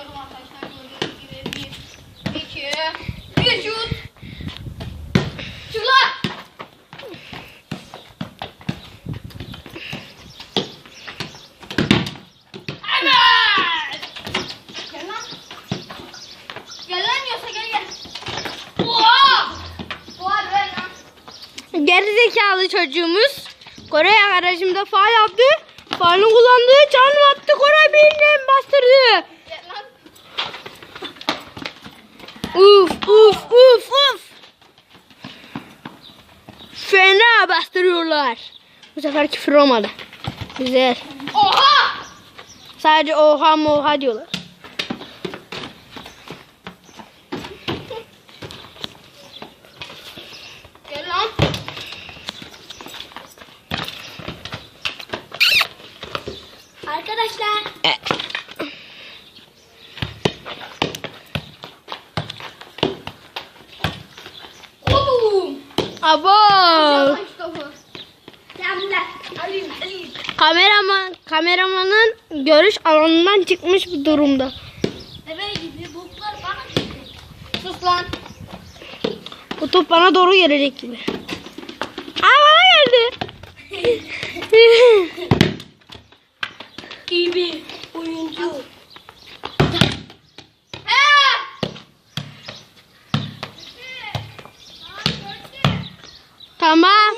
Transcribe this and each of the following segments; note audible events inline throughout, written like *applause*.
Atıyorum arkadaşlar gördüğünüz gibi. Bir, iki, bir şut. Şutlar. Evet. Gel lan. Gel lan yoksa gel gel. Oha. Oha gel lan. Gerizekalı çocuğumuz Koray aracımda faal yaptı. Faalini kullandı. Can attı Koray bildi. Uf uf uf uf. Fena bastırıyorlar. Bu sefer küfür olmadı. Güzel. Oha! Sadece oha moha diyorlar. Gel lan. Arkadaşlar. Oğlum. Abo. Kameraman, kameramanın görüş alanından çıkmış bir durumda. Eve bana. Sus lan. Bu top bana doğru gelecek gibi. Aa bana geldi. *laughs* İyi bir oyuncu. Tamam.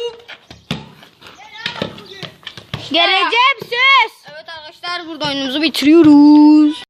Geleceğim söz. Evet arkadaşlar burada oyunumuzu bitiriyoruz.